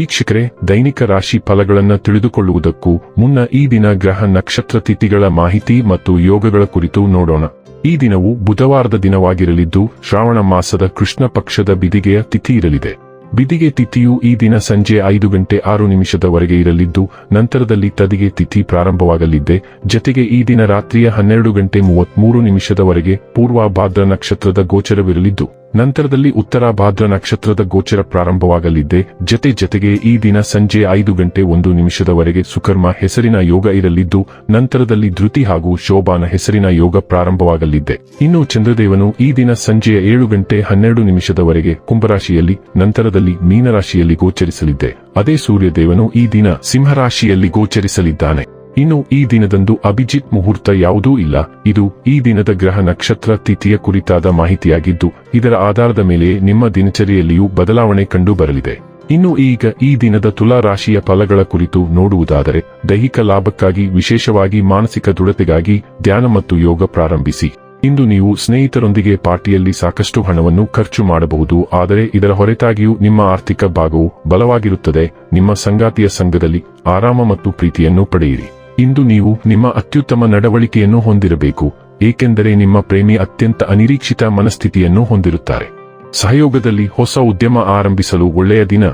ವೀಕ್ಷಕರೇ, ದೈನಿಕ ರಾಶಿ ಫಲಗಳನ್ನು ತಿಳಿದುಕೊಳ್ಳುವುದಕ್ಕೂ ಮುನ್ನ ಈ ದಿನ ಗ್ರಹ ನಕ್ಷತ್ರ ತಿಥಿಗಳ ಮಾಹಿತಿ ಮತ್ತು ಯೋಗಗಳ ಕುರಿತು ನೋಡೋಣ. ಈ ದಿನವು ಬುಧವಾರದ ದಿನವಾಗಿರಲಿದ್ದು, ಶ್ರಾವಣ ಮಾಸದ ಕೃಷ್ಣ ಪಕ್ಷದ ಬಿದಿಗೆಯ ತಿಥಿ ಇರಲಿದೆ. ಬಿದಿಗೆ ತಿಥಿಯು ಈ ದಿನ ಸಂಜೆ ಐದು ಗಂಟೆ ಆರು ನಿಮಿಷದವರೆಗೆ ಇರಲಿದ್ದು, ನಂತರದಲ್ಲಿ ತದಿಗೆ ತಿಥಿ ಪ್ರಾರಂಭವಾಗಲಿದ್ದೆ ಜತೆಗೆ ಈ ದಿನ ರಾತ್ರಿಯ ಹನ್ನೆರಡು ಗಂಟೆ ಮೂವತ್ಮೂರು ನಿಮಿಷದವರೆಗೆ ಪೂರ್ವಭಾದ್ರ ನಕ್ಷತ್ರದ ಗೋಚರವಿರಲಿದ್ದು ನಂತರದಲ್ಲಿ ಉತ್ತರ ಭಾದ್ರ ನಕ್ಷತ್ರದ ಗೋಚರ ಪ್ರಾರಂಭವಾಗಲಿದ್ದೆ ಜತೆ ಜತೆಗೆ ಈ ದಿನ ಸಂಜೆ ಐದು ಗಂಟೆ ಒಂದು ನಿಮಿಷದವರೆಗೆ ಸುಕರ್ಮ ಹೆಸರಿನ ಯೋಗ ಇರಲಿದ್ದು, ನಂತರದಲ್ಲಿ ಧೃತಿ ಹಾಗೂ ಶೋಭಾನ ಹೆಸರಿನ ಯೋಗ ಪ್ರಾರಂಭವಾಗಲಿದ್ದೆ ಇನ್ನು ಚಂದ್ರದೇವನು ಈ ದಿನ ಸಂಜೆಯ ಏಳು ಗಂಟೆ ಹನ್ನೆರಡು ನಿಮಿಷದವರೆಗೆ ಕುಂಭರಾಶಿಯಲ್ಲಿ, ನಂತರದಲ್ಲಿ ಮೀನರಾಶಿಯಲ್ಲಿ ಗೋಚರಿಸಲಿದ್ದೆ ಅದೇ ಸೂರ್ಯದೇವನು ಈ ದಿನ ಸಿಂಹರಾಶಿಯಲ್ಲಿ ಗೋಚರಿಸಲಿದ್ದಾನೆ. ಇನ್ನು ಈ ದಿನದಂದು ಅಭಿಜಿತ್ ಮುಹೂರ್ತ ಯಾವುದೂ ಇಲ್ಲ. ಇದು ಈ ದಿನದ ಗ್ರಹ ನಕ್ಷತ್ರ ತಿಥಿಯ ಕುರಿತಾದ ಮಾಹಿತಿಯಾಗಿದ್ದು, ಇದರ ಆಧಾರದ ಮೇಲೆ ನಿಮ್ಮ ದಿನಚರಿಯಲ್ಲಿಯೂ ಬದಲಾವಣೆ ಕಂಡು ಬರಲಿದೆ ಇನ್ನು ಈಗ ಈ ದಿನದ ತುಲಾ ರಾಶಿಯ ಫಲಗಳ ಕುರಿತು ನೋಡುವುದಾದರೆ, ದೈಹಿಕ ಲಾಭಕ್ಕಾಗಿ ವಿಶೇಷವಾಗಿ ಮಾನಸಿಕ ದೃಢತೆಗಾಗಿ ಧ್ಯಾನ ಮತ್ತು ಯೋಗ ಪ್ರಾರಂಭಿಸಿ. ಇಂದು ನೀವು ಸ್ನೇಹಿತರೊಂದಿಗೆ ಪಾರ್ಟಿಯಲ್ಲಿ ಸಾಕಷ್ಟು ಹಣವನ್ನು ಖರ್ಚು ಮಾಡಬಹುದು, ಆದರೆ ಇದರ ಹೊರತಾಗಿಯೂ ನಿಮ್ಮ ಆರ್ಥಿಕ ಭಾಗವು ಬಲವಾಗಿರುತ್ತದೆ. ನಿಮ್ಮ ಸಂಗಾತಿಯ ಸಂಘದಲ್ಲಿ ಆರಾಮ ಮತ್ತು ಪ್ರೀತಿಯನ್ನು ಪಡೆಯಿರಿ. ಇಂದು ನೀವು ನಿಮ್ಮ ಅತ್ಯುತ್ತಮ ನಡವಳಿಕೆಯನ್ನು ಹೊಂದಿರಬೇಕು, ಏಕೆಂದರೆ ನಿಮ್ಮ ಪ್ರೇಮಿ ಅತ್ಯಂತ ಅನಿರೀಕ್ಷಿತ ಮನಸ್ಥಿತಿಯನ್ನು ಹೊಂದಿರುತ್ತಾರೆ. ಸಹಯೋಗದಲ್ಲಿ ಹೊಸ ಉದ್ಯಮ ಆರಂಭಿಸಲು ಒಳ್ಳೆಯ ದಿನ,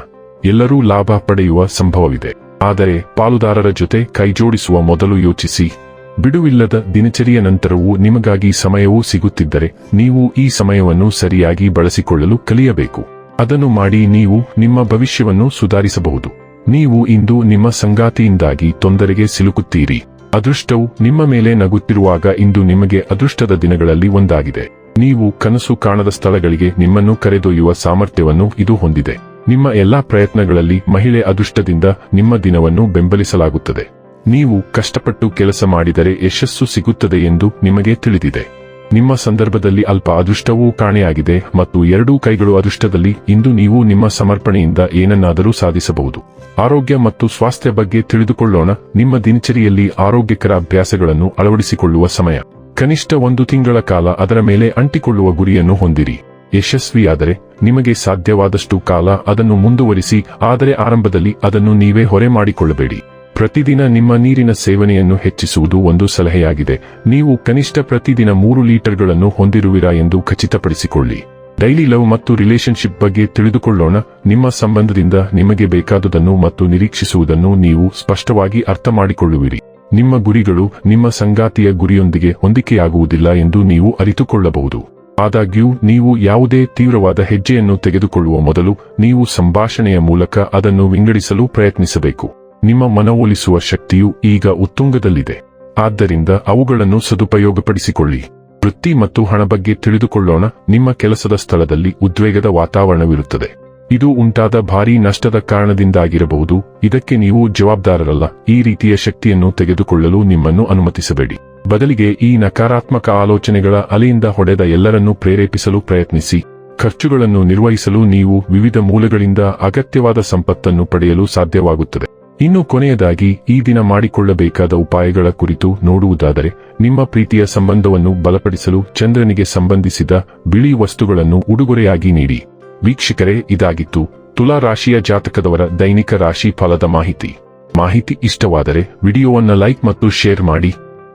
ಎಲ್ಲರೂ ಲಾಭ ಪಡೆಯುವ ಸಂಭವವಿದೆ. ಆದರೆ ಪಾಲುದಾರರ ಜೊತೆ ಕೈಜೋಡಿಸುವ ಮೊದಲು ಯೋಚಿಸಿ. ಬಿಡುವಿಲ್ಲದ ದಿನಚರಿಯ ನಂತರವೂ ನಿಮಗಾಗಿ ಸಮಯವೂ ಸಿಗುತ್ತಿದ್ದರೆ, ನೀವು ಈ ಸಮಯವನ್ನು ಸರಿಯಾಗಿ ಬಳಸಿಕೊಳ್ಳಲು ಕಲಿಯಬೇಕು. ಅದನ್ನು ಮಾಡಿ ನೀವು ನಿಮ್ಮ ಭವಿಷ್ಯವನ್ನು ಸುಧಾರಿಸಬಹುದು. ನೀವು ಇಂದು ನಿಮ್ಮ ಸಂಗಾತಿಯಿಂದಾಗಿ ತೊಂದರೆಗೆ ಸಿಲುಕುತ್ತೀರಿ. ಅದೃಷ್ಟವು ನಿಮ್ಮ ಮೇಲೆ ನಗುತ್ತಿರುವಾಗ ಇಂದು ನಿಮಗೆ ಅದೃಷ್ಟದ ದಿನಗಳಲ್ಲಿ ಒಂದಾಗಿದೆ. ನೀವು ಕನಸು ಕಾಣದ ಸ್ಥಳಗಳಿಗೆ ನಿಮ್ಮನ್ನು ಕರೆದೊಯ್ಯುವ ಸಾಮರ್ಥ್ಯವನ್ನು ಇದು ಹೊಂದಿದೆ. ನಿಮ್ಮ ಎಲ್ಲಾ ಪ್ರಯತ್ನಗಳಲ್ಲಿ ಮಹಿಳೆ ಅದೃಷ್ಟದಿಂದ ನಿಮ್ಮ ದಿನವನ್ನು ಬೆಂಬಲಿಸಲಾಗುತ್ತದೆ. ನೀವು ಕಷ್ಟಪಟ್ಟು ಕೆಲಸ ಮಾಡಿದರೆ ಯಶಸ್ಸು ಸಿಗುತ್ತದೆ ಎಂದು ನಿಮಗೆ ತಿಳಿದಿದೆ. ನಿಮ್ಮ ಸಂದರ್ಭದಲ್ಲಿ ಅಲ್ಪ ಅದೃಷ್ಟವೂ ಕಾಣೆಯಾಗಿದೆ ಮತ್ತು ಎರಡೂ ಕೈಗಳು ಅದೃಷ್ಟದಲ್ಲಿ ಇಂದು ನೀವು ನಿಮ್ಮ ಸಮರ್ಪಣೆಯಿಂದ ಏನನ್ನಾದರೂ ಸಾಧಿಸಬಹುದು. ಆರೋಗ್ಯ ಮತ್ತು ಸ್ವಾಸ್ಥ್ಯ ಬಗ್ಗೆ ತಿಳಿದುಕೊಳ್ಳೋಣ. ನಿಮ್ಮ ದಿನಚರಿಯಲ್ಲಿ ಆರೋಗ್ಯಕರ ಅಭ್ಯಾಸಗಳನ್ನು ಅಳವಡಿಸಿಕೊಳ್ಳುವ ಸಮಯ. ಕನಿಷ್ಠ ಒಂದು ತಿಂಗಳ ಕಾಲ ಅದರ ಮೇಲೆ ಅಂಟಿಕೊಳ್ಳುವ ಗುರಿಯನ್ನು ಹೊಂದಿರಿ. ಯಶಸ್ವಿಯಾದರೆ ನಿಮಗೆ ಸಾಧ್ಯವಾದಷ್ಟು ಕಾಲ ಅದನ್ನು ಮುಂದುವರಿಸಿ, ಆದರೆ ಆರಂಭದಲ್ಲಿ ಅದನ್ನು ನೀವೇ ಹೊರೆ ಮಾಡಿಕೊಳ್ಳಬೇಡಿ. ಪ್ರತಿದಿನ ನಿಮ್ಮ ನೀರಿನ ಸೇವನೆಯನ್ನು ಹೆಚ್ಚಿಸುವುದು ಒಂದು ಸಲಹೆಯಾಗಿದೆ. ನೀವು ಕನಿಷ್ಠ ಪ್ರತಿದಿನ ಮೂರು ಲೀಟರ್ಗಳನ್ನು ಹೊಂದಿರುವಿರಾ ಎಂದು ಖಚಿತಪಡಿಸಿಕೊಳ್ಳಿ. ಡೈಲಿ ಲವ್ ಮತ್ತು ರಿಲೇಶನ್ಶಿಪ್ ಬಗ್ಗೆ ತಿಳಿದುಕೊಳ್ಳೋಣ. ನಿಮ್ಮ ಸಂಬಂಧದಿಂದ ನಿಮಗೆ ಬೇಕಾದುದನ್ನು ಮತ್ತು ನಿರೀಕ್ಷಿಸುವುದನ್ನು ನೀವು ಸ್ಪಷ್ಟವಾಗಿ ಅರ್ಥ ಮಾಡಿಕೊಳ್ಳುವಿರಿ ನಿಮ್ಮ ಗುರಿಗಳು ನಿಮ್ಮ ಸಂಗಾತಿಯ ಗುರಿಯೊಂದಿಗೆ ಹೊಂದಿಕೆಯಾಗುವುದಿಲ್ಲ ಎಂದು ನೀವು ಅರಿತುಕೊಳ್ಳಬಹುದು. ಆದಾಗ್ಯೂ, ನೀವು ಯಾವುದೇ ತೀವ್ರವಾದ ಹೆಜ್ಜೆಯನ್ನು ತೆಗೆದುಕೊಳ್ಳುವ ಮೊದಲು ನೀವು ಸಂಭಾಷಣೆಯ ಮೂಲಕ ಅದನ್ನು ವಿಂಗಡಿಸಲು ಪ್ರಯತ್ನಿಸಬೇಕು. ನಿಮ್ಮ ಮನವೊಲಿಸುವ ಶಕ್ತಿಯು ಈಗ ಉತ್ತುಂಗದಲ್ಲಿದೆ. ಆದ್ದರಿಂದ ಅವುಗಳನ್ನು ಸದುಪಯೋಗಪಡಿಸಿಕೊಳ್ಳಿ. ವೃತ್ತಿ ಮತ್ತು ಹಣ ಬಗ್ಗೆ ತಿಳಿದುಕೊಳ್ಳೋಣ. ನಿಮ್ಮ ಕೆಲಸದ ಸ್ಥಳದಲ್ಲಿ ಉದ್ವೇಗದ ವಾತಾವರಣವಿರುತ್ತದೆ. ಇದು ಉಂಟಾದ ಭಾರೀ ನಷ್ಟದ ಕಾರಣದಿಂದಾಗಿರಬಹುದು. ಇದಕ್ಕೆ ನೀವು ಜವಾಬ್ದಾರರಲ್ಲ. ಈ ರೀತಿಯ ಶಕ್ತಿಯನ್ನು ತೆಗೆದುಕೊಳ್ಳಲು ನಿಮ್ಮನ್ನು ಅನುಮತಿಸಬೇಡಿ. ಬದಲಿಗೆ ಈ ನಕಾರಾತ್ಮಕ ಆಲೋಚನೆಗಳ ಅಲೆಯಿಂದ ಹೊಡೆದ ಎಲ್ಲರನ್ನೂ ಪ್ರೇರೇಪಿಸಲು ಪ್ರಯತ್ನಿಸಿ. ಖರ್ಚುಗಳನ್ನು ನಿರ್ವಹಿಸಲು ನೀವು ವಿವಿಧ ಮೂಲಗಳಿಂದ ಅಗತ್ಯವಾದ ಸಂಪತ್ತನ್ನು ಪಡೆಯಲು ಸಾಧ್ಯವಾಗುತ್ತದೆ. ಇನ್ನು ಕೊನೆಯದಾಗಿ ಈ ದಿನ ಮಾಡಿಕೊಳ್ಳಬೇಕಾದ ಉಪಾಯಗಳ ಕುರಿತು ನೋಡುವುದಾದರೆ, ನಿಮ್ಮ ಪ್ರೀತಿಯ ಸಂಬಂಧವನ್ನು ಬಲಪಡಿಸಲು ಚಂದ್ರನಿಗೆ ಸಂಬಂಧಿಸಿದ ಬಿಳಿ ವಸ್ತುಗಳನ್ನು ಉಡುಗೊರೆಯಾಗಿ ನೀಡಿ. ವೀಕ್ಷಕರೇ, ಇದಾಗಿತ್ತು ತುಲಾ ರಾಶಿಯ ಜಾತಕದವರ ದೈನಿಕ ರಾಶಿ ಫಲದ ಮಾಹಿತಿ. ಮಾಹಿತಿ ಇಷ್ಟವಾದರೆ ವಿಡಿಯೋವನ್ನು ಲೈಕ್ ಮತ್ತು ಶೇರ್ ಮಾಡಿ.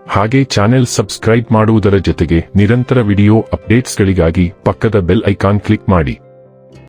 ಹಾಗೆ ಚಾನೆಲ್ ಸಬ್ಸ್ಕ್ರೈಬ್ ಮಾಡುವುದರ ಜೊತೆಗೆ ನಿರಂತರ ವಿಡಿಯೋ ಅಪ್ಡೇಟ್ಸ್ಗಳಿಗಾಗಿ ಪಕ್ಕದ ಬೆಲ್ ಐಕಾನ್ ಕ್ಲಿಕ್ ಮಾಡಿ.